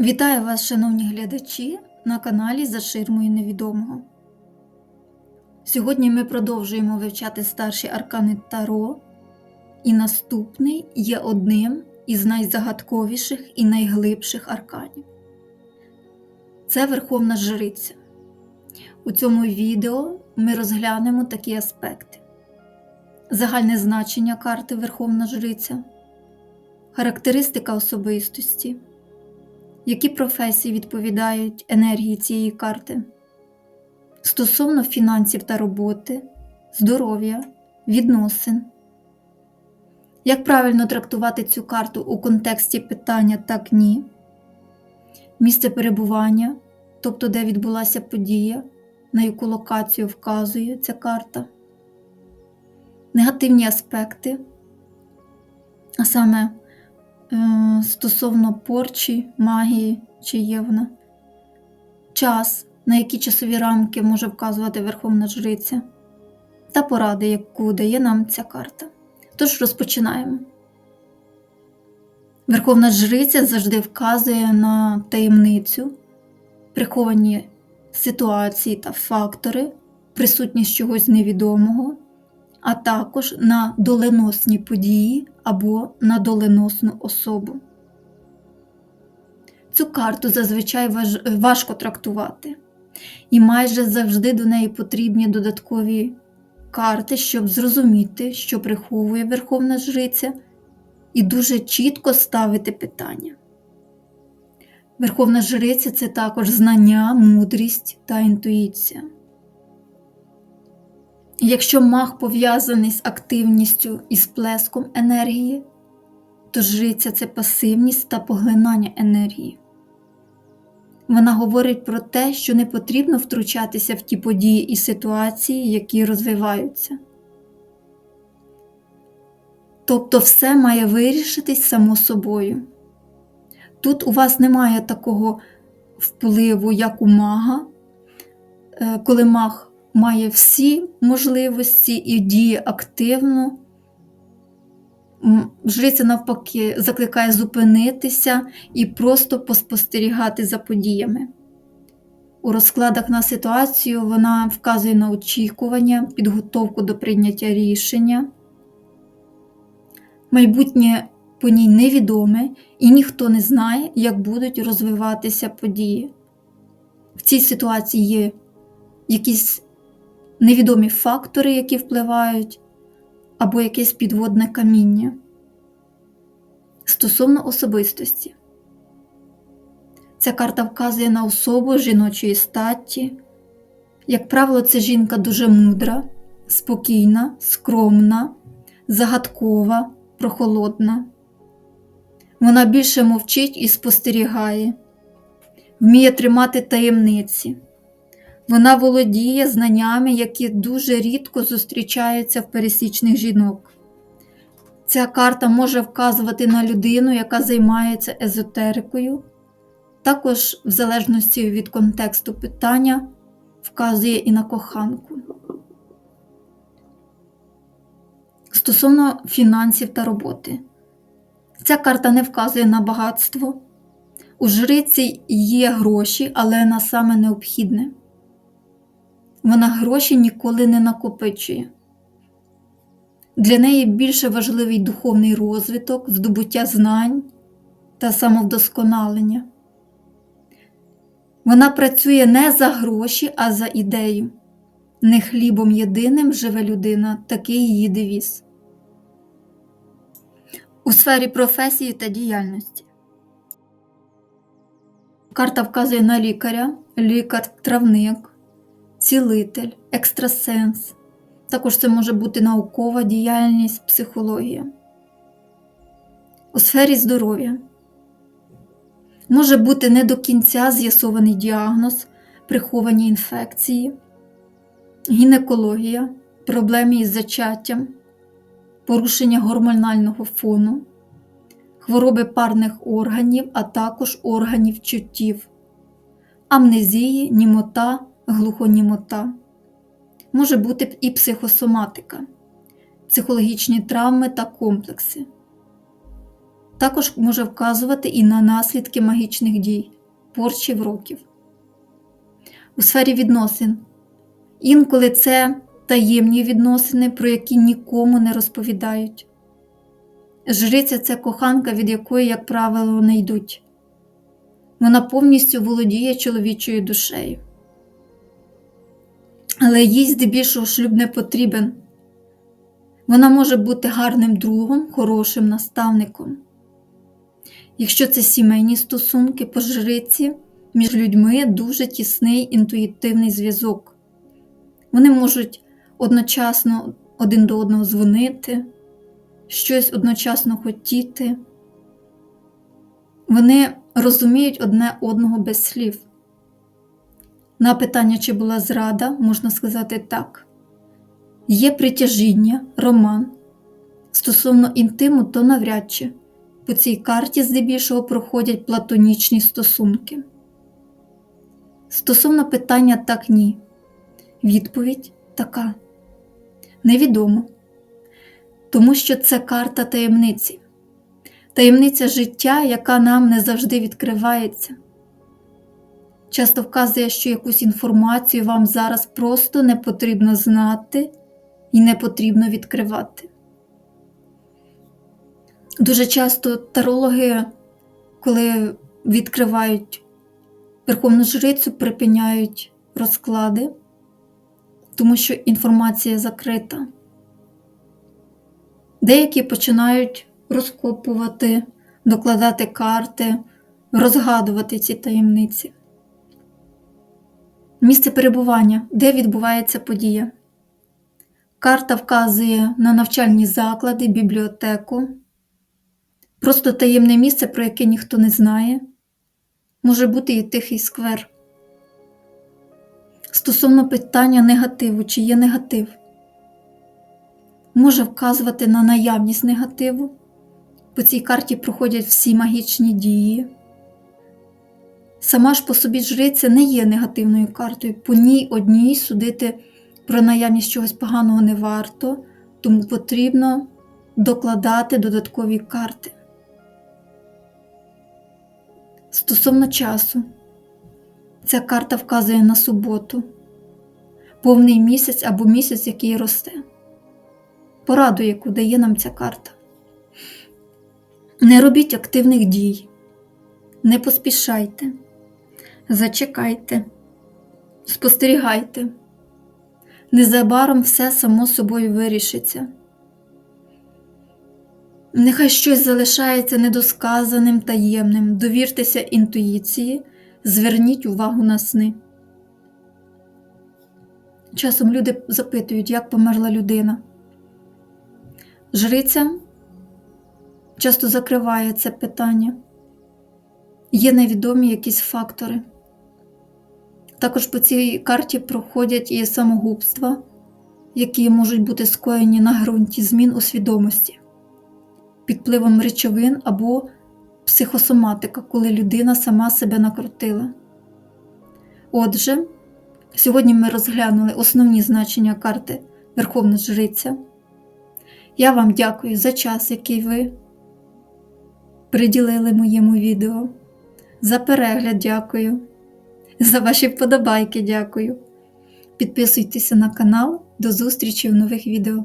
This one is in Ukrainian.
Вітаю вас, шановні глядачі, на каналі За ширмою невідомого. Сьогодні ми продовжуємо вивчати старші аркани Таро, і наступний є одним із найзагадковіших і найглибших арканів. Це Верховна Жриця. У цьому відео ми розглянемо такі аспекти: загальне значення карти Верховна Жриця, характеристика особистості. Які професії відповідають енергії цієї карти? Стосовно фінансів та роботи, здоров'я, відносин. Як правильно трактувати цю карту у контексті питання так ні? Місце перебування, тобто де відбулася подія, на яку локацію вказує ця карта, негативні аспекти, а саме стосовно порчі, магії, чи є вона, час, на які часові рамки може вказувати Верховна Жриця, та поради, яку дає нам ця карта. Тож розпочинаємо. Верховна Жриця завжди вказує на таємницю, приховані ситуації та фактори, присутність чогось невідомого, а також на доленосні події або на доленосну особу. Цю карту зазвичай важ... важко трактувати, і майже завжди до неї потрібні додаткові карти, щоб зрозуміти, що приховує Верховна Жриця, і дуже чітко ставити питання. Верховна Жриця це також знання, мудрість та інтуїція. Якщо маг пов'язаний з активністю і сплеском енергії, то жриця це пасивність та поглинання енергії. Вона говорить про те, що не потрібно втручатися в ті події і ситуації, які розвиваються. Тобто все має вирішитись само собою. Тут у вас немає такого впливу, як у мага, е, коли маг має всі можливості і діє активно. Жриця, навпаки, закликає зупинитися і просто поспостерігати за подіями. У розкладах на ситуацію вона вказує на очікування, підготовку до прийняття рішення. Майбутнє по ній невідоме, і ніхто не знає, як будуть розвиватися події. В цій ситуації є якісь невідомі фактори, які впливають, або якесь підводне каміння. Стосовно особистості, ця карта вказує на особу жіночої статті. Як правило, це жінка дуже мудра, спокійна, скромна, загадкова, прохолодна. Вона більше мовчить і спостерігає, вміє тримати таємниці. Вона володіє знаннями, які дуже рідко зустрічаються в пересічних жінок. Ця карта може вказувати на людину, яка займається езотерикою, також, в залежності від контексту питання, вказує і на коханку. Стосовно фінансів та роботи, ця карта не вказує на багатство. У жриці є гроші, але на саме необхідне. Вона гроші ніколи не накопичує. Для неї більше важливий духовний розвиток, здобуття знань та самовдосконалення. Вона працює не за гроші, а за ідею. Не хлібом єдиним живе людина, такий її девіз. У сфері професії та діяльності. Карта вказує на лікаря, лікар-травник цілитель, екстрасенс. Також це може бути наукова діяльність, психологія. У сфері здоров'я може бути не до кінця з'ясований діагноз, приховані інфекції, гінекологія, проблеми із зачаттям, порушення гормонального фону, хвороби парних органів, а також органів чуттів, амнезії, німота глухонімота, може бути і психосоматика, психологічні травми та комплекси. Також може вказувати і на наслідки магічних дій, порчі років. У сфері відносин. Інколи це таємні відносини, про які нікому не розповідають. Жриця це коханка, від якої, як правило, не йдуть. Вона повністю володіє чоловічою душею. Але їй здебільшого шлюб не потрібен. Вона може бути гарним другом, хорошим наставником. Якщо це сімейні стосунки по між людьми дуже тісний інтуїтивний зв'язок. Вони можуть одночасно один до одного дзвонити, щось одночасно хотіти. Вони розуміють одне одного без слів. На питання, чи була зрада, можна сказати так. Є притяжіння, роман. Стосовно інтиму, то навряд чи. По цій карті здебільшого проходять платонічні стосунки. Стосовно питання так ні. Відповідь така. Невідомо. Тому що це карта таємниці, таємниця життя, яка нам не завжди відкривається. Часто вказує, що якусь інформацію вам зараз просто не потрібно знати і не потрібно відкривати. Дуже часто тарологи, коли відкривають верховну жрицю, припиняють розклади, тому що інформація закрита. Деякі починають розкопувати, докладати карти, розгадувати ці таємниці. Місце перебування, де відбувається подія. Карта вказує на навчальні заклади, бібліотеку. Просто таємне місце, про яке ніхто не знає, може бути і тихий сквер. Стосовно питання негативу, чи є негатив, може вказувати на наявність негативу. По цій карті проходять всі магічні дії. Сама ж по собі жриця не є негативною картою, по ній одній судити про наявність чогось поганого не варто, тому потрібно докладати додаткові карти. Стосовно часу, ця карта вказує на суботу, повний місяць або місяць, який росте. Пораду, яку дає нам ця карта. Не робіть активних дій, не поспішайте, зачекайте, спостерігайте. Незабаром все само собою вирішиться. Нехай щось залишається недосказаним таємним, довіртеся інтуїції, зверніть увагу на сни. Часом люди запитують, як померла людина. Жриця часто закриває це питання. Є невідомі якісь фактори. Також по цій карті проходять і самогубства, які можуть бути скоєні на ґрунті змін у свідомості, під впливом речовин або психосоматика, коли людина сама себе накрутила. Отже, сьогодні ми розглянули основні значення карти Верховна Жриця. Я вам дякую за час, який ви приділили моєму відео. За перегляд дякую. За ваші вподобайки дякую. Підписуйтеся на канал. До зустрічі в нових відео.